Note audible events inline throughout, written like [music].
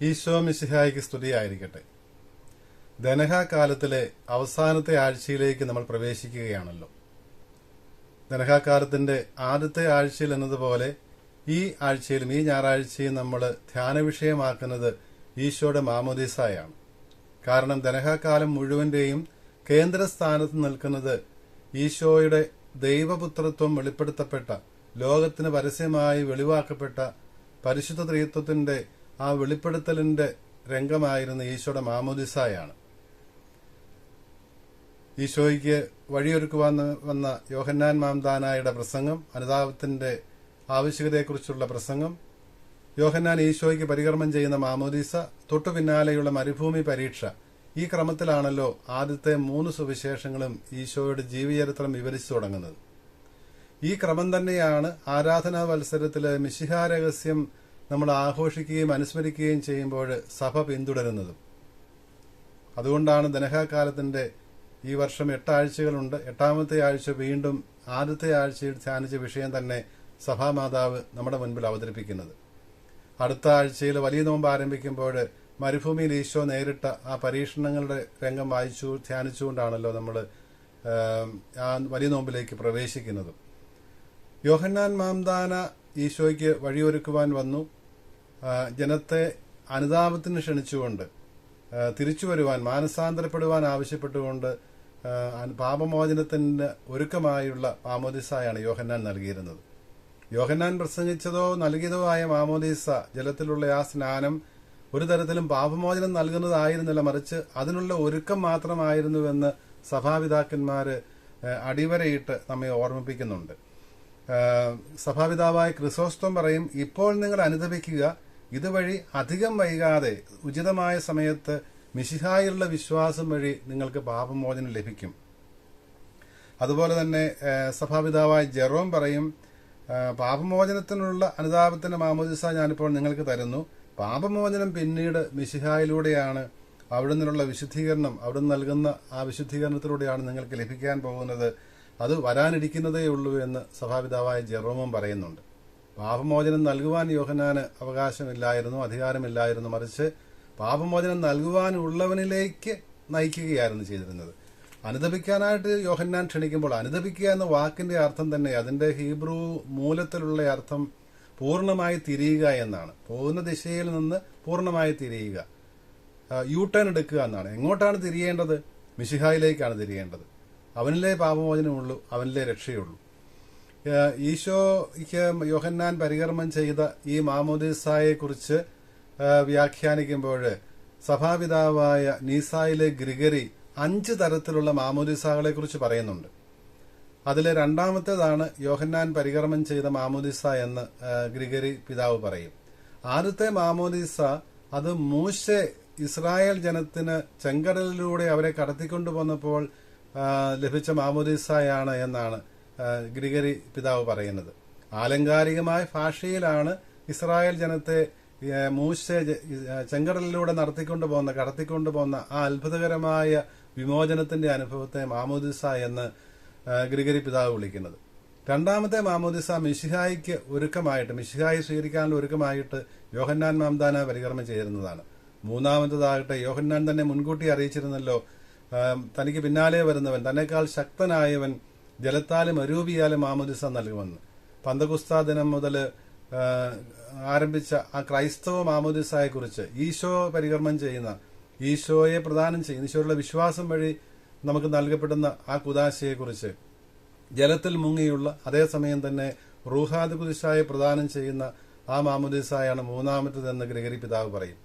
ഈശോ മിശിഹായിക്ക് സ്തുതിയായിരിക്കട്ടെ. ധനഹാ കാലത്തിലെ അവസാനത്തെ ആഴ്ചയിലേക്ക് നമ്മൾ പ്രവേശിക്കുകയാണല്ലോ. ധനഹാകാലത്തിന്റെ ആദ്യത്തെ ആഴ്ചയിൽ എന്നതുപോലെ ഈ ആഴ്ചയിലും ഈ ഞായറാഴ്ചയും നമ്മൾ ധ്യാന വിഷയമാക്കുന്നത് ഈശോയുടെ മാമോദീസായാണ്. കാരണം ധനഹാകാലം മുഴുവന്റെയും കേന്ദ്രസ്ഥാനത്ത് നിൽക്കുന്നത് ഈശോയുടെ ദൈവപുത്രത്വം വെളിപ്പെടുത്തപ്പെട്ട ലോകത്തിന് പരസ്യമായി വെളിവാക്കപ്പെട്ട പരിശുദ്ധ ത്രിത്വത്തിന്റെ ആ വെളിപ്പെടുത്തലിന്റെ രംഗമായിരുന്ന ഈശോയുടെ മാമോദിസായാണ്. ഈശോയ്ക്ക് വഴിയൊരുക്കുവാൻ വന്ന യോഹന്നാൻ മാംദാനായുടെ പ്രസംഗം അനുതാപത്തിന്റെ ആവശ്യകതയെക്കുറിച്ചുള്ള പ്രസംഗം യോഹന്നാൻ ഈശോയ്ക്ക് പരികർമ്മം ചെയ്യുന്ന മാമോദീസ തൊട്ടു പിന്നാലെയുള്ള മരുഭൂമി പരീക്ഷ. ഈ ക്രമത്തിലാണല്ലോ ആദ്യത്തെ മൂന്ന് സുവിശേഷങ്ങളും ഈശോയുടെ ജീവചരിത്രം വിവരിച്ചു തുടങ്ങുന്നത്. ഈ ക്രമം തന്നെയാണ് ആരാധനാ മത്സരത്തിലെ മിശിഹ രഹസ്യം നമ്മൾ ആഘോഷിക്കുകയും അനുസ്മരിക്കുകയും ചെയ്യുമ്പോൾ സഭ പിന്തുടരുന്നതും. അതുകൊണ്ടാണ് ദനഹാകാലത്തിന്റെ ഈ വർഷം എട്ടാഴ്ചകളുണ്ട്. എട്ടാമത്തെ ആഴ്ച വീണ്ടും ആദ്യത്തെ ആഴ്ചയിൽ ധ്യാനിച്ച വിഷയം തന്നെ സഭാമാതാവ് നമ്മുടെ മുൻപിൽ അവതരിപ്പിക്കുന്നത്. അടുത്ത ആഴ്ചയിൽ വലിയ നോമ്പ് ആരംഭിക്കുമ്പോൾ മരുഭൂമിയിൽ ഈശോ നേരിട്ട ആ പരീക്ഷണങ്ങളുടെ രംഗം വായിച്ചു ധ്യാനിച്ചുകൊണ്ടാണല്ലോ നമ്മൾ ആ വലിയ നോമ്പിലേക്ക് പ്രവേശിക്കുന്നത്. യോഹന്നാൻ മാംദാന ഈശോയ്ക്ക് വഴിയൊരുക്കുവാൻ വന്നു. ജനത്തെ അനുതാപത്തിന് ക്ഷണിച്ചുകൊണ്ട് തിരിച്ചു വരുവാൻ മാനസാന്തരപ്പെടുവാൻ ആവശ്യപ്പെട്ടുകൊണ്ട് പാപമോചനത്തിന്റെ ഒരുക്കമായുള്ള മാമോദിസായാണ് യോഹന്നാൻ നൽകിയിരുന്നത്. യോഹന്നാൻ പ്രസംഗിച്ചതോ നൽകിയതോ ആയ മാമോദീസ ജലത്തിലുള്ള ആ സ്നാനം ഒരു തരത്തിലും പാപമോചനം നൽകുന്നതായിരുന്നില്ല. മറിച്ച് അതിനുള്ള ഒരുക്കം മാത്രമായിരുന്നുവെന്ന് സഭാപിതാക്കന്മാര് അടിവരയിട്ട് നമ്മെ ഓർമ്മിപ്പിക്കുന്നുണ്ട്. സഭാപിതാവായ ക്രിസോസ്തം പറയും ഇപ്പോൾ നിങ്ങൾ അനുദപിക്കുക ഇതുവഴി അധികം വൈകാതെ ഉചിതമായ സമയത്ത് മിശിഹായുള്ള വിശ്വാസം വഴി നിങ്ങൾക്ക് പാപമോചനം ലഭിക്കും. അതുപോലെ തന്നെ സഭാപിതാവായ ജെറോം പറയും പാപമോചനത്തിനുള്ള അനുതാപത്തിന്റെ മാമോദിസ ഞാനിപ്പോൾ നിങ്ങൾക്ക് തരുന്നു. പാപമോചനം പിന്നീട് മിശിഹായിലൂടെയാണ് അവിടെ നിന്നുള്ള വിശുദ്ധീകരണം അവിടെ നൽകുന്ന ആ വിശുദ്ധീകരണത്തിലൂടെയാണ് നിങ്ങൾക്ക് ലഭിക്കാൻ പോകുന്നത്. അത് വരാനിരിക്കുന്നതേ ഉള്ളൂ എന്ന് സഭാപിതാവായ ജെറോമും പറയുന്നുണ്ട്. പാപമോചനം നൽകുവാൻ യോഹനാന് അവകാശമില്ലായിരുന്നു അധികാരമില്ലായിരുന്നു. മറിച്ച് പാപമോചനം നൽകുവാനുള്ളവനിലേക്ക് നയിക്കുകയായിരുന്നു ചെയ്തിരുന്നത്. അനുദപിക്കാനായിട്ട് യോഹന്നാൻ ക്ഷണിക്കുമ്പോൾ അനുദപിക്കുക എന്ന വാക്കിന്റെ അർത്ഥം തന്നെ അതിന്റെ ഹീബ്രു മൂലത്തിലുള്ള അർത്ഥം പൂർണമായി തിരിയുക എന്നാണ്. പോകുന്ന ദിശയിൽ നിന്ന് പൂർണമായി തിരിയുക. യു ടേൺ എടുക്കുക എന്നാണ്. എങ്ങോട്ടാണ് തിരിയേണ്ടത്? മിശിഹായിലേക്കാണ് തിരിയേണ്ടത്. അവനിലേ പാപമോചനമുള്ളൂ അവനിലേ രക്ഷയുള്ളൂ. ഈശോയ്ക്ക് യോഹന്നാൻ പരികർമ്മം ചെയ്ത ഈ മാമോദിസായെ കുറിച്ച് വ്യാഖ്യാനിക്കുമ്പോൾ സഭാപിതാവായ നീസായിലെ ഗ്രിഗറി അഞ്ച് തരത്തിലുള്ള മാമോദിസകളെ കുറിച്ച് പറയുന്നുണ്ട്. അതിലെ രണ്ടാമത്തേതാണ് യോഹന്നാൻ പരികർമ്മം ചെയ്ത മാമോദിസ എന്ന് ഗ്രിഗറി പിതാവ് പറയും. ആദ്യത്തെ മാമോദിസ അത് മൂശെ ഇസ്രായേൽ ജനത്തിന് ചെങ്കടലിലൂടെ അവരെ കടത്തിക്കൊണ്ടു പോന്നപ്പോൾ ലഭിച്ച മാമോദിസയാണ് എന്നാണ് ഗ്രിഗറി പിതാവ് പറയുന്നത്. ആലങ്കാരികമായ ഭാഷയിലാണ് ഇസ്രായേൽ ജനത്തെ മൂശ ചെങ്കടലിലൂടെ നടത്തിക്കൊണ്ടു പോകുന്ന കടത്തിക്കൊണ്ടു പോകുന്ന ആ അത്ഭുതകരമായ വിമോചനത്തിന്റെ അനുഭവത്തെ മാമോദിസ എന്ന് ഗ്രിഗരി പിതാവ് വിളിക്കുന്നത്. രണ്ടാമത്തെ മാമോദിസ മിശിഹായിക്ക് ഒരുക്കമായിട്ട് മിശിഹായി സ്വീകരിക്കാനുള്ള ഒരുക്കമായിട്ട് യോഹന്നാൻ മാംദാന പരികർമ്മം ചെയ്തിരുന്നതാണ്. മൂന്നാമത്തേതാകട്ടെ യോഹന്നാൻ തന്നെ മുൻകൂട്ടി അറിയിച്ചിരുന്നല്ലോ തനിക്ക് പിന്നാലെ വരുന്നവൻ തന്നെക്കാൾ ശക്തനായവൻ ജലത്താലും അരൂപിയാലും മാമോദിസ നൽകുമെന്ന്. പന്തകുസ്ത ദിനം മുതൽ ആരംഭിച്ച ആ ക്രൈസ്തവ മാമോദിസായെ കുറിച്ച് ഈശോ പരികർമ്മം ചെയ്യുന്ന ഈശോയെ പ്രദാനം ചെയ്യുന്ന ഈശോയുടെ വിശ്വാസം വഴി നമുക്ക് നൽകപ്പെടുന്ന ആ കുദാശയെക്കുറിച്ച് ജലത്തിൽ മുങ്ങിയുള്ള അതേസമയം തന്നെ റൂഹാദ് കുദിശായെ പ്രദാനം ചെയ്യുന്ന ആ മാമോദീസായാണ് മൂന്നാമത്തേതെന്ന് ഗ്രഗരി പിതാവ് പറയും.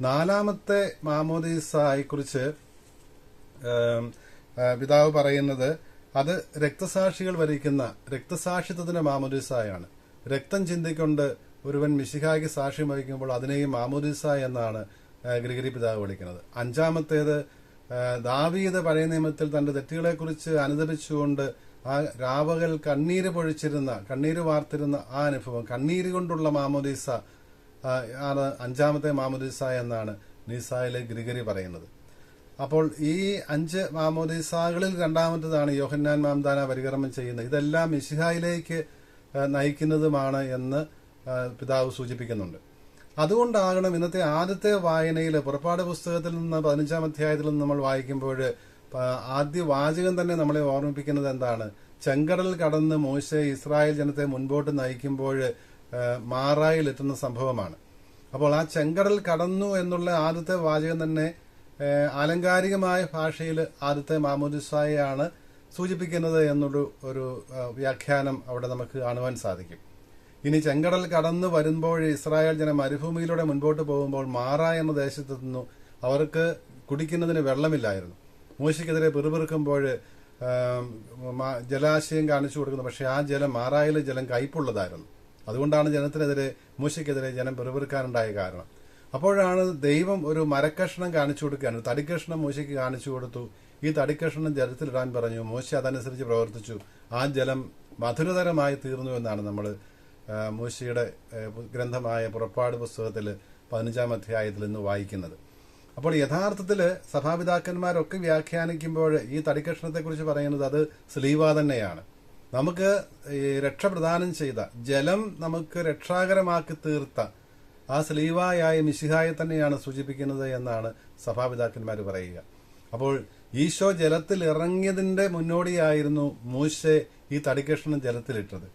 നാലാമത്തെ മാമോദീസായെക്കുറിച്ച് കുറിച്ച് പിതാവ് പറയുന്നത് അത് രക്തസാക്ഷികൾ വരയ്ക്കുന്ന രക്തസാക്ഷിത്വത്തിന്റെ മാമോദിസായാണ്. രക്തം ചിന്തിക്കൊണ്ട് ഒരുവൻ മിശിഹായ്ക്ക് സാക്ഷ്യം വഹിക്കുമ്പോൾ അതിനെയും മാമോദിസ എന്നാണ് ഗ്രിഗരി പിതാവ് വിളിക്കുന്നത്. അഞ്ചാമത്തേത് ദാവീദ് പഴയ നിയമത്തിൽ തന്റെ തെറ്റുകളെക്കുറിച്ച് അനുദപിച്ചുകൊണ്ട് ആ രാവകൽ കണ്ണീര് പൊഴിച്ചിരുന്ന കണ്ണീര് വാർത്തിരുന്ന ആ അനുഭവം കണ്ണീര് കൊണ്ടുള്ള മാമോദീസ ആണ് അഞ്ചാമത്തെ മാമോദീസ എന്നാണ് നീസായിലെ ഗ്രിഗരി പറയുന്നത്. അപ്പോൾ ഈ അഞ്ച് മാമോദീസാകളിൽ രണ്ടാമത്തതാണ് യോഹന്നാൻ മാംദാന പരികർമ്മം ചെയ്യുന്നത്. ഇതെല്ലാം മിശിഹായിലേക്ക് നയിക്കുന്നതുമാണ് എന്ന് പിതാവ് സൂചിപ്പിക്കുന്നുണ്ട്. അതുകൊണ്ടാകണം ഇന്നത്തെ ആദ്യത്തെ വായനയിൽ പുറപ്പാട് പുസ്തകത്തിൽ നിന്ന് പതിനഞ്ചാം അധ്യായത്തിൽ നിന്ന് നമ്മൾ വായിക്കുമ്പോൾ ആദ്യ വാചകം തന്നെ നമ്മളെ ഓർമ്മിപ്പിക്കുന്നത് എന്താണ്? ചെങ്കടൽ കടന്ന് മോശ ഇസ്രായേൽ ജനത്തെ മുൻപോട്ട് നയിക്കുമ്പോൾ മാറായിൽ എത്തുന്ന സംഭവമാണ്. അപ്പോൾ ആ ചെങ്കടൽ കടന്നു എന്നുള്ള ആദ്യത്തെ വാചകം തന്നെ ആലങ്കാരികമായ ഭാഷയിൽ ആദ്യത്തെ മാമോദിസായാണ് സൂചിപ്പിക്കുന്നത് എന്നൊരു ഒരു വ്യാഖ്യാനം അവിടെ നമുക്ക് കാണുവാൻ സാധിക്കും. ഇനി ചെങ്കടൽ കടന്നു വരുമ്പോൾ ഇസ്രായേൽ ജനം മരുഭൂമിയിലൂടെ മുൻപോട്ട് പോകുമ്പോൾ മാറ എന്ന ദേശത്തെത്തുന്നു അവർക്ക് കുടിക്കുന്നതിന് വെള്ളമില്ലായിരുന്നു. മൂശയ്ക്കെതിരെ പിറുപിറുക്കുമ്പോൾ ജലാശയം കാണിച്ചു കൊടുക്കുന്നു. പക്ഷേ ആ ജലം മാറായിലെ ജലം കയ്പുള്ളതായിരുന്നു. അതുകൊണ്ടാണ് ജനത്തിനെതിരെ മൂശയ്ക്കെതിരെ ജനം പിറുപിറുക്കാനുണ്ടായ കാരണം. അപ്പോഴാണ് ദൈവം ഒരു മരക്കഷ്ണം കാണിച്ചു കൊടുക്കുകയാണ്. തടിക്കഷ്ണം മോശയ്ക്ക് കാണിച്ചു കൊടുത്തു. ഈ തടിക്കഷ്ണം ജലത്തിലിടാൻ പറഞ്ഞു. മോശ അതനുസരിച്ച് പ്രവർത്തിച്ചു. ആ ജലം മധുരതരമായി തീർന്നു എന്നാണ് നമ്മൾ മോശയുടെ ഗ്രന്ഥമായ പുറപ്പാട് പുസ്തകത്തിൽ പതിനഞ്ചാം അധ്യായത്തിൽ നിന്ന് വായിക്കുന്നത്. അപ്പോൾ യഥാർത്ഥത്തിൽ സഭാപിതാക്കന്മാരൊക്കെ വ്യാഖ്യാനിക്കുമ്പോൾ ഈ തടിക്കഷ്ണത്തെക്കുറിച്ച് പറയുന്നത് അത് സ്ലീവ തന്നെയാണ്. നമുക്ക് രക്ഷ പ്രദാനം ചെയ്ത ജലം നമുക്ക് രക്ഷാകരമാക്കി തീർത്ത ആ സ്ലീവായായ മിശിഹായെ തന്നെയാണ് സൂചിപ്പിക്കുന്നത് എന്നാണ് സഭാപിതാക്കന്മാർ പറയുക. അപ്പോൾ ഈശോ ജലത്തിൽ ഇറങ്ങിയതിന്റെ മുന്നോടിയായിരുന്നു മൂശെ ഈ തടിക്കഷ്ണം ജലത്തിലിട്ടത്.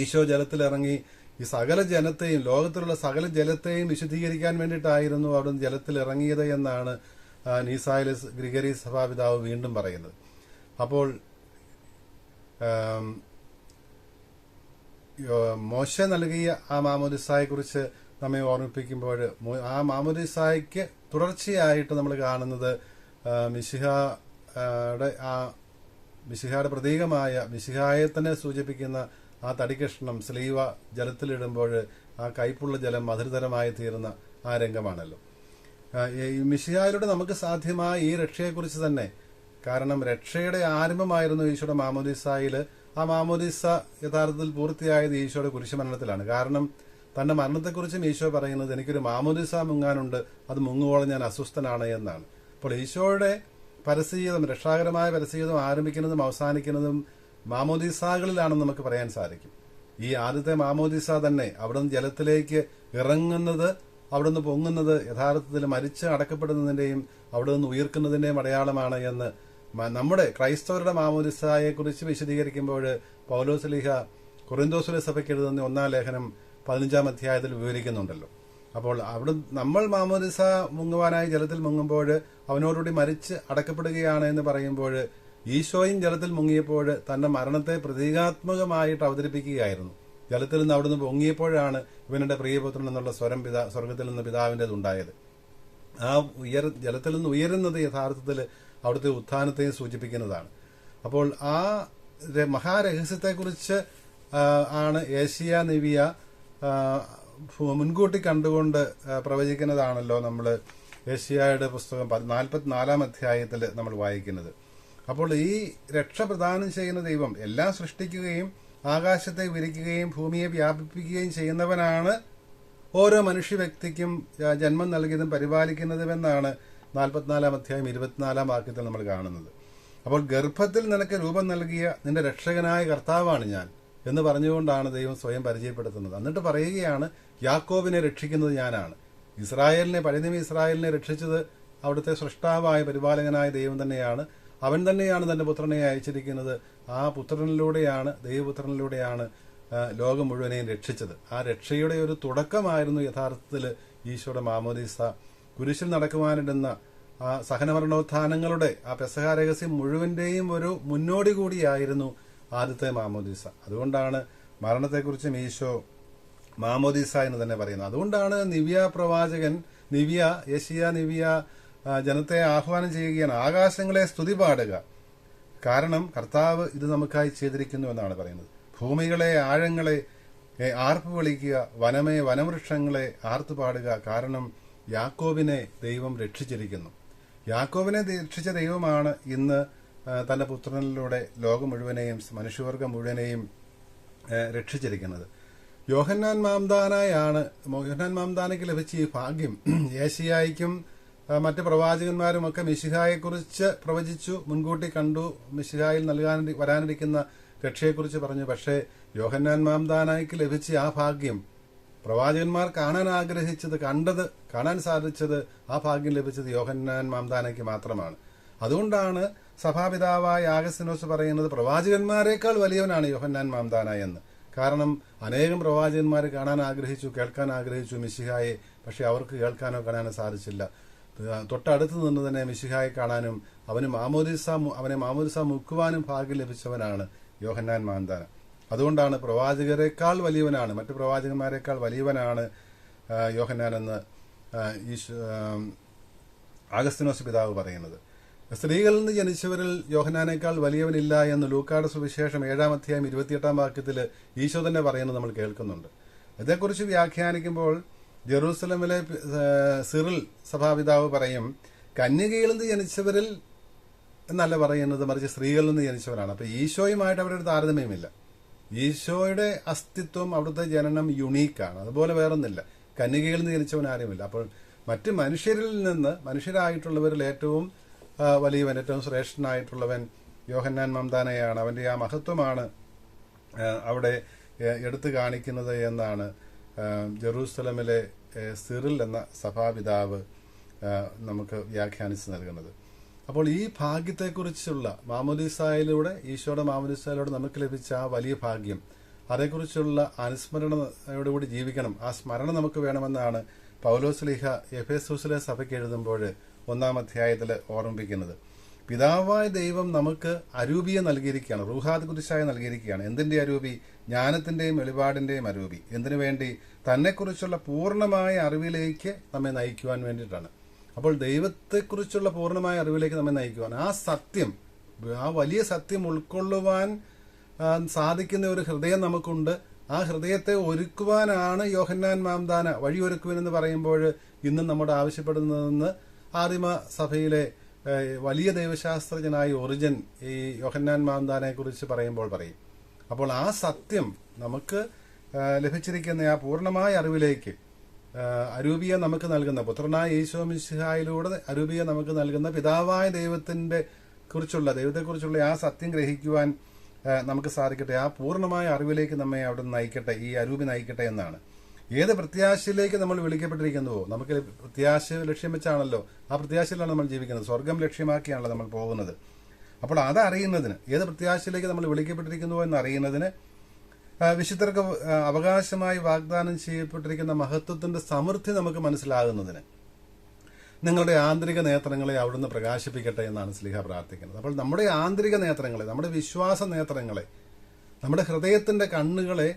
ഈശോ ജലത്തിലിറങ്ങി ഈ സകല ജനത്തെയും ലോകത്തിലുള്ള സകല ജലത്തെയും വിശുദ്ധീകരിക്കാൻ വേണ്ടിയിട്ടായിരുന്നു അവിടുന്ന് ജലത്തിൽ ഇറങ്ങിയത് എന്നാണ് ആ, ഗ്രിഗരി സഭാപിതാവ് വീണ്ടും പറയുന്നത്. അപ്പോൾ മോശ നൽകിയ ആ മാമോദിസായെ കുറിച്ച് നമ്മെ ഓർമ്മിപ്പിക്കുമ്പോൾ ആ മാമുദിസായ്ക്ക് തുടർച്ചയായിട്ട് നമ്മൾ കാണുന്നത് മിശിഹയുടെ ആ മിശിഹയുടെ പ്രതീകമായ മിശിഹായെ തന്നെ സൂചിപ്പിക്കുന്ന ആ തടികഷ്ണം സ്ലീവ ജലത്തിലിടുമ്പോൾ ആ കയ്പുള്ള ജലം മധുരതരമായി തീരുന്ന ആ രംഗമാണല്ലോ. ഈ മിശിഹായിലൂടെ നമുക്ക് സാധ്യമായ ഈ രക്ഷയെക്കുറിച്ച് തന്നെ കാരണം രക്ഷയുടെ ആരംഭമായിരുന്നു ഈശോയുടെ മാമോദിസായിൽ. ആ മാമോദിസ യഥാർത്ഥത്തിൽ പൂർത്തിയായത് ഈശോയുടെ കുരിശുമരണത്തിലാണ്. കാരണം തന്റെ മരണത്തെക്കുറിച്ചും ഈശോ പറയുന്നത് എനിക്കൊരു മാമോദിസ മുങ്ങാനുണ്ട് അത് മുങ്ങുവോളം ഞാൻ അസ്വസ്ഥനാണ് എന്നാണ്. അപ്പോൾ ഈശോയുടെ പരസ്യീതം രക്ഷാകരമായ പരസ്യീതം ആരംഭിക്കുന്നതും അവസാനിക്കുന്നതും മാമോദിസകളിലാണെന്ന് നമുക്ക് പറയാൻ സാധിക്കും. ഈ ആദ്യത്തെ മാമോദിസ തന്നെ അവിടുന്ന് ജലത്തിലേക്ക് ഇറങ്ങുന്നത് അവിടുന്ന് പൊങ്ങുന്നത് യഥാർത്ഥത്തിൽ മരിച്ച് അടക്കപ്പെടുന്നതിന്റെയും അവിടെ നിന്ന് ഉയർക്കുന്നതിന്റെയും അടയാളമാണ് എന്ന് നമ്മുടെ ക്രൈസ്തവരുടെ മാമോദിസയെക്കുറിച്ച് വിശദീകരിക്കുമ്പോൾ പൗലോസ്ലിഹ കൊറിന്തോസുലെ സഭയ്ക്ക് എഴുതുന്ന ഒന്നാം ലേഖനം പതിനഞ്ചാം അധ്യായത്തിൽ വിവരിക്കുന്നുണ്ടല്ലോ. അപ്പോൾ അവിടെ നമ്മൾ മാമോദിസ മുങ്ങുവാനായി ജലത്തിൽ മുങ്ങുമ്പോൾ അവനോടുകൂടി മരിച്ച് അടക്കപ്പെടുകയാണ് എന്ന് പറയുമ്പോൾ ഈശോയും ജലത്തിൽ മുങ്ങിയപ്പോൾ തന്റെ മരണത്തെ പ്രതീകാത്മകമായിട്ട് അവതരിപ്പിക്കുകയായിരുന്നു. ജലത്തിൽ നിന്ന് അവിടുന്ന് പൊങ്ങിയപ്പോഴാണ് ഇവനുടെ പ്രിയപുത്രൻ എന്നുള്ള സ്വരം പിതാ സ്വർഗത്തിൽ നിന്ന് പിതാവിന്റെത് ഉണ്ടായത്. ആ ഉയർ ജലത്തിൽ നിന്ന് ഉയരുന്നത് യഥാർത്ഥത്തിൽ അവിടുത്തെ ഉത്ഥാനത്തെയും സൂചിപ്പിക്കുന്നതാണ്. അപ്പോൾ ആ മഹാരഹസ്യത്തെക്കുറിച്ച് ആണ് ഏഷ്യ നിവിയ മുൻകൂട്ടി കണ്ടുകൊണ്ട് പ്രവചിക്കുന്നതാണല്ലോ നമ്മൾ ഏഷ്യയുടെ പുസ്തകം നാൽപ്പത്തിനാലാം അധ്യായത്തിൽ നമ്മൾ വായിക്കുന്നത്. അപ്പോൾ ഈ രക്ഷ പ്രദാനം ചെയ്യുന്ന ദൈവം എല്ലാം സൃഷ്ടിക്കുകയും ആകാശത്തെ വിരിക്കുകയും ഭൂമിയെ വ്യാപിപ്പിക്കുകയും ചെയ്യുന്നവനാണ് ഓരോ മനുഷ്യ വ്യക്തിക്കും ജന്മം നൽകിയതും പരിപാലിക്കുന്നതുമെന്നാണ് നാൽപ്പത്തിനാലാം അധ്യായം ഇരുപത്തിനാലാം വാക്യത്തിൽ നമ്മൾ കാണുന്നത്. അപ്പോൾ ഗർഭത്തിൽ നിനക്ക് രൂപം നൽകിയ നിന്റെ രക്ഷകനായ കർത്താവാണ് ഞാൻ. എന്ന് പറഞ്ഞുകൊണ്ടാണ് ദൈവം സ്വയം പരിചയപ്പെടുത്തുന്നത്. എന്നിട്ട് പറയുകയാണ് യാക്കോബിനെ രക്ഷിക്കുന്നത് ഞാനാണ്. ഇസ്രായേലിനെ പഴയനിയമ ഇസ്രായേലിനെ രക്ഷിച്ചത് അവിടുത്തെ സൃഷ്ടാവായ പരിപാലകനായ ദൈവം തന്നെയാണ്. അവൻ തന്നെയാണ് തന്റെ പുത്രനെ അയച്ചിരിക്കുന്നത്. ആ പുത്രനിലൂടെയാണ് ദൈവപുത്രനിലൂടെയാണ് ലോകം മുഴുവനെയും രക്ഷിച്ചത്. ആ രക്ഷയുടെ ഒരു തുടക്കമായിരുന്നു യഥാർത്ഥത്തിൽ ഈശോയുടെ മാമോദീസ. കുരിശിൽ നടക്കുവാനിടുന്ന ആ സഹനമരണോത്ഥാനങ്ങളുടെ ആ പെസഹാരഹസ്യം മുഴുവന്റെയും ഒരു മുന്നോടി കൂടിയായിരുന്നു ആദ്യത്തെ മാമോദീസ. അതുകൊണ്ടാണ് മരണത്തെക്കുറിച്ചും ഈശോ മാമോദീസ എന്ന് തന്നെ പറയുന്നത്. അതുകൊണ്ടാണ് നിവ്യ പ്രവാചകൻ നിവ്യ യശിയ നിവ്യ ജനത്തെ ആഹ്വാനം ചെയ്യുകയാണ്. ആകാശങ്ങളെ സ്തുതി പാടുക കാരണം കർത്താവ് ഇത് നമുക്കായി ചെയ്തിരിക്കുന്നു എന്നാണ് പറയുന്നത്. ഭൂമികളെ ആഴങ്ങളെ ആർപ്പ് വിളിക്കുക വനമേ വനവൃക്ഷങ്ങളെ ആർത്തു പാടുക. കാരണം യാക്കോബിനെ ദൈവം രക്ഷിച്ചിരിക്കുന്നു. യാക്കോബിനെ രക്ഷിച്ച ദൈവമാണ് ഇന്ന് തന്റെ പുത്രനിലൂടെ ലോകം മുഴുവനെയും മനുഷ്യവർഗം മുഴുവനെയും രക്ഷിച്ചിരിക്കുന്നത്. യോഹന്നാൻ മാംദാനായാണ് യോഹന്നാൻ മാംദാനയ്ക്ക് ലഭിച്ച ഈ ഭാഗ്യം. [clears throat] ഏഷ്യായിക്കും മറ്റ് പ്രവാചകന്മാരും ഒക്കെ മിശിഹായെക്കുറിച്ച് പ്രവചിച്ചു മുൻകൂട്ടി കണ്ടു മിശിഹായിൽ നൽകാൻ വരാനിരിക്കുന്ന രക്ഷയെക്കുറിച്ച് പറഞ്ഞു. പക്ഷേ യോഹന്നാൻ മാംദാനായിക്ക് ലഭിച്ച ആ ഭാഗ്യം പ്രവാചകന്മാർ കാണാൻ ആഗ്രഹിച്ചത് കണ്ടത് കാണാൻ സാധിച്ചത് ആ ഭാഗ്യം ലഭിച്ചത് യോഹന്നാൻ മാംദാനയ്ക്ക് മാത്രമാണ്. അതുകൊണ്ടാണ് സഭാപിതാവായ ആഗസ്തിനോസ് പറയുന്നത് പ്രവാചകന്മാരെക്കാൾ വലിയവനാണ് യോഹന്നാൻ മാംദാന എന്ന്. കാരണം അനേകം പ്രവാചകന്മാരെ കാണാൻ ആഗ്രഹിച്ചു കേൾക്കാൻ ആഗ്രഹിച്ചു മിശിഹായെ പക്ഷെ അവർക്ക് കേൾക്കാനോ കാണാനോ സാധിച്ചില്ല. തൊട്ടടുത്ത് നിന്ന് തന്നെ മിശിഹായെ കാണാനും അവന് മാമോദിസ അവനെ മാമോദിസ മുക്കുവാനും ഭാഗ്യം ലഭിച്ചവനാണ് യോഹന്നാൻ മാന്താന അതുകൊണ്ടാണ് പ്രവാചകരെക്കാൾ വലിയവനാണ് മറ്റു പ്രവാചകന്മാരെക്കാൾ വലിയവനാണ് യോഹന്നാൻ എന്ന് ഈ ആഗസ്തിനോസ് പിതാവ് പറയുന്നത്. സ്ത്രീകളിൽ നിന്ന് ജനിച്ചവരിൽ യോഹനാനേക്കാൾ വലിയവനില്ല എന്ന് ലൂക്കാട് സുവിശേഷം ഏഴാം അധ്യായം ഇരുപത്തിയെട്ടാം വാക്യത്തിൽ ഈശോ തന്നെ പറയുന്നത് നമ്മൾ കേൾക്കുന്നുണ്ട്. ഇതേക്കുറിച്ച് വ്യാഖ്യാനിക്കുമ്പോൾ ജെറൂസലമിലെ സിറിൽ സഭാപിതാവ് പറയും കന്യകയിൽ നിന്ന് ജനിച്ചവരിൽ എന്നല്ല പറയുന്നത് മറിച്ച് സ്ത്രീകളിൽ നിന്ന് ജനിച്ചവരാണ്. അപ്പോൾ ഈശോയുമായിട്ട് അവരൊരു താരതമ്യമില്ല. ഈശോയുടെ അസ്തിത്വം അവിടുത്തെ ജനനം യുണീക്കാണ്. അതുപോലെ വേറൊന്നില്ല കന്യകയിൽ നിന്ന് ജനിച്ചവൻ ആരുമില്ല. അപ്പോൾ മറ്റ് മനുഷ്യരിൽ നിന്ന് മനുഷ്യരായിട്ടുള്ളവരിൽ ഏറ്റവും വലിയവൻ ഏറ്റവും ശ്രേഷ്ഠനായിട്ടുള്ളവൻ യോഹന്നാൻ മംദാനയാണ്. അവന്റെ ആ മഹത്വമാണ് അവിടെ എടുത്തു കാണിക്കുന്നത് എന്നാണ് ജെറൂസലമിലെ സിറിൽ എന്ന സഭാപിതാവ് നമുക്ക് വ്യാഖ്യാനിച്ച് നൽകുന്നത്. അപ്പോൾ ഈ ഭാഗ്യത്തെക്കുറിച്ചുള്ള മാമോദിസായിലൂടെ ഈശോയുടെ മാമോദിസായിലൂടെ നമുക്ക് ലഭിച്ച ആ വലിയ ഭാഗ്യം അതേക്കുറിച്ചുള്ള അനുസ്മരണയോടുകൂടി ജീവിക്കണം. ആ സ്മരണ നമുക്ക് വേണമെന്നാണ് പൗലോസ് ലിഹ എഫേസൂസിലെ സഭയ്ക്ക് എഴുതുമ്പോൾ ഒന്നാം അധ്യായത്തിൽ ഓർമ്മിപ്പിക്കുന്നത് പിതാവായ ദൈവം നമുക്ക് അരൂപിയെ നൽകിയിരിക്കുകയാണ് റൂഹാദ് കുരിശായ നൽകിയിരിക്കുകയാണ്. എന്തിന്റെ അരൂപി? ജ്ഞാനത്തിന്റെയും വെളിപാടിന്റെയും അരൂപി. എന്തിനു വേണ്ടി? തന്നെക്കുറിച്ചുള്ള പൂർണമായ അറിവിലേക്ക് നമ്മെ നയിക്കുവാൻ വേണ്ടിയിട്ടാണ്. അപ്പോൾ ദൈവത്തെക്കുറിച്ചുള്ള പൂർണമായ അറിവിലേക്ക് നമ്മെ നയിക്കുവാൻ ആ സത്യം ആ വലിയ സത്യം ഉൾക്കൊള്ളുവാൻ സാധിക്കുന്ന ഒരു ഹൃദയം നമുക്കുണ്ട്. ആ ഹൃദയത്തെ ഒരുക്കുവാനാണ് യോഹന്നാൻ മാംദാന വഴിയൊരുക്കുവനെന്ന് പറയുമ്പോൾ ഇന്നും നമ്മുടെ ആവശ്യപ്പെടുന്നതെന്ന് ആദിമ സഭയിലെ വലിയ ദൈവശാസ്ത്രജ്ഞനായ ഒറിജൻ ഈ യോഹന്നാൻ മാംദാനെ കുറിച്ച് പറയുമ്പോൾ പറയും. അപ്പോൾ ആ സത്യം നമുക്ക് ലഭിച്ചിരിക്കുന്ന ആ പൂർണമായ അറിവിലേക്ക് അരൂപിയെ നമുക്ക് നൽകുന്ന പുത്രനായ ഈശോ മിശിഹായിലൂടെ അരൂപിയെ നമുക്ക് നൽകുന്ന പിതാവായ ദൈവത്തിന്റെ കുറിച്ചുള്ള ദൈവത്തെക്കുറിച്ചുള്ള ആ സത്യം ഗ്രഹിക്കുവാൻ നമുക്ക് സാധിക്കട്ടെ. ആ പൂർണമായ അറിവിലേക്ക് നമ്മെ അവിടെ നയിക്കട്ടെ. ഈ അരൂപി നയിക്കട്ടെ എന്നാണ്. ഏത് പ്രത്യാശയിലേക്ക് നമ്മൾ വിളിക്കപ്പെട്ടിരിക്കുന്നുവോ നമുക്ക് പ്രത്യാശ ലക്ഷ്യം വെച്ചാണല്ലോ ആ പ്രത്യാശയിലാണ് നമ്മൾ ജീവിക്കുന്നത്. സ്വർഗം ലക്ഷ്യമാക്കിയാണല്ലോ നമ്മൾ പോകുന്നത്. അപ്പോൾ അത് അറിയുന്നതിന് ഏത് പ്രത്യാശയിലേക്ക് നമ്മൾ വിളിക്കപ്പെട്ടിരിക്കുന്നുവോ എന്ന് അറിയുന്നതിന് വിശുദ്ധർക്ക് അവകാശമായി വാഗ്ദാനം ചെയ്യപ്പെട്ടിരിക്കുന്ന മഹത്വത്തിന്റെ സമൃദ്ധി നമുക്ക് മനസ്സിലാകുന്നതിന് നിങ്ങളുടെ ആന്തരിക നേത്രങ്ങളെ അവിടുന്ന് പ്രകാശിപ്പിക്കട്ടെ എന്നാണ് സ്ലിഹ പ്രാർത്ഥിക്കുന്നത്. അപ്പോൾ നമ്മുടെ ആന്തരിക നേത്രങ്ങളെ നമ്മുടെ വിശ്വാസ നേത്രങ്ങളെ നമ്മുടെ ഹൃദയത്തിന്റെ കണ്ണുകളെ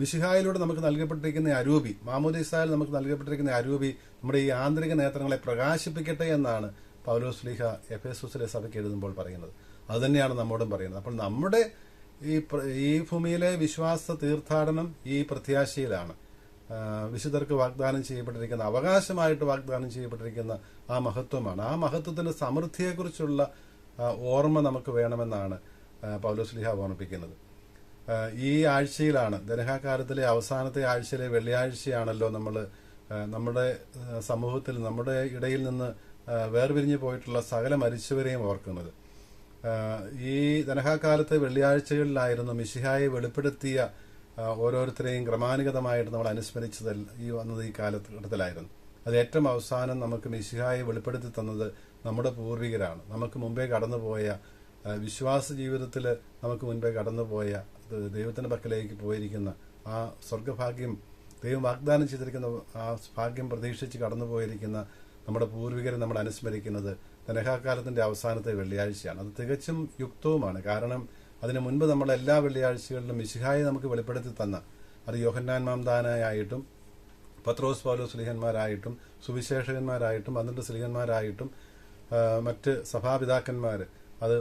വിശുഹായിലൂടെ നമുക്ക് നൽകപ്പെട്ടിരിക്കുന്ന അരൂപി മാമോദിസായിൽ നമുക്ക് നൽകപ്പെട്ടിരിക്കുന്ന അരൂപി നമ്മുടെ ഈ ആന്തരിക നേത്രങ്ങളെ പ്രകാശിപ്പിക്കട്ടെ എന്നാണ് പൗലോസ് ലീഹ എസിലെ സഭയ്ക്ക് എഴുതുമ്പോൾ പറയുന്നത്. അതുതന്നെയാണ് നമ്മോടും പറയുന്നത്. അപ്പോൾ നമ്മുടെ ഈ ഈ ഭൂമിയിലെ വിശ്വാസ തീർത്ഥാടനം ഈ പ്രത്യാശയിലാണ്. വിശുദ്ധർക്ക് വാഗ്ദാനം ചെയ്യപ്പെട്ടിരിക്കുന്ന അവകാശമായിട്ട് വാഗ്ദാനം ചെയ്യപ്പെട്ടിരിക്കുന്ന ആ മഹത്വമാണ്. ആ മഹത്വത്തിന്റെ സമൃദ്ധിയെക്കുറിച്ചുള്ള ഓർമ്മ നമുക്ക് വേണമെന്നാണ് പൗലോസ്ലിഹ പൗലോസ് ലിഹ ഓർമ്മിപ്പിക്കുന്നത്. ഈ ആഴ്ചയിലാണ് ദനഹാകാലത്തിലെ അവസാനത്തെ ആഴ്ചയിലെ വെള്ളിയാഴ്ചയാണല്ലോ നമ്മൾ നമ്മുടെ സമൂഹത്തിൽ നമ്മുടെ ഇടയിൽ നിന്ന് വേർപിരിഞ്ഞു പോയിട്ടുള്ള സകല മരിച്ചവരെയും ഓർക്കുന്നത്. ഈ ദനഹാകാലത്തെ വെള്ളിയാഴ്ചകളിലായിരുന്നു മിശിഹായെ വെളിപ്പെടുത്തിയ ഓരോരുത്തരെയും ക്രമാനുഗതമായിട്ട് നമ്മൾ അനുസ്മരിച്ചതിൽ ഈ വന്നത് ഈ കാലഘട്ടത്തിലായിരുന്നു. അത് ഏറ്റവും അവസാനം നമുക്ക് മിശിഹായി വെളിപ്പെടുത്തി തന്നത് നമ്മുടെ പൂർവികരാണ്. നമുക്ക് മുമ്പേ കടന്നുപോയ വിശ്വാസ ജീവിതത്തിൽ നമുക്ക് മുൻപേ കടന്നുപോയ ദൈവത്തിന്റെ പക്കലേക്ക് പോയിരിക്കുന്ന ആ സ്വർഗഭാഗ്യം ദൈവം വാഗ്ദാനം ചെയ്തിരിക്കുന്ന ആ ഭാഗ്യം പ്രതീക്ഷിച്ച് കടന്നുപോയിരിക്കുന്ന നമ്മുടെ പൂർവികരെ നമ്മൾ അനുസ്മരിക്കുന്നത് തനഹാകാലത്തിന്റെ അവസാനത്തെ വെള്ളിയാഴ്ചയാണ്. അത് തികച്ചും യുക്തവുമാണ്. കാരണം അതിനു മുൻപ് നമ്മൾ എല്ലാ വെള്ളിയാഴ്ചകളിലും മിശിഹായെ നമുക്ക് വെളിപ്പെടുത്തി തന്ന അത് യോഹന്നാൻ മാംദാനായിട്ടും പത്രോസ് പൗലോസ് സ്ലിഹന്മാരായിട്ടും സുവിശേഷകന്മാരായിട്ടും പന്ത്രണ്ട് സ്ലിഹന്മാരായിട്ടും മറ്റ് സഭാപിതാക്കന്മാർ അത്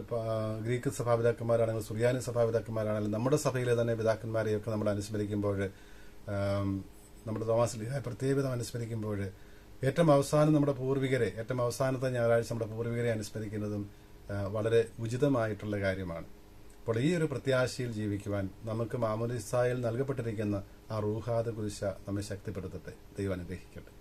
ഗ്രീക്ക് സഭാപിതാക്കന്മാരാണെങ്കിലും സുറിയാനി സഭാപിതാക്കന്മാരാണെങ്കിലും നമ്മുടെ സഭയിലെ തന്നെ പിതാക്കന്മാരെയൊക്കെ നമ്മൾ അനുസ്മരിക്കുമ്പോൾ നമ്മുടെ തോമാസ് ലിഹായ പ്രത്യേകത അനുസ്മരിക്കുമ്പോൾ ഏറ്റവും അവസാനം നമ്മുടെ പൂർവികരെ ഏറ്റവും അവസാനത്തെ ഞായറാഴ്ച നമ്മുടെ പൂർവികരെ അനുസ്മരിക്കുന്നതും വളരെ ഉചിതമായിട്ടുള്ള കാര്യമാണ്. അപ്പോൾ ഈ ഒരു പ്രത്യാശയിൽ ജീവിക്കുവാൻ നമുക്ക് മാമുലിസായിൽ നൽകപ്പെട്ടിരിക്കുന്ന ആ റൂഹാദ കുരിശ നമ്മെ ശക്തിപ്പെടുത്തട്ടെ. ദൈവം അനുഗ്രഹിക്കട്ടെ.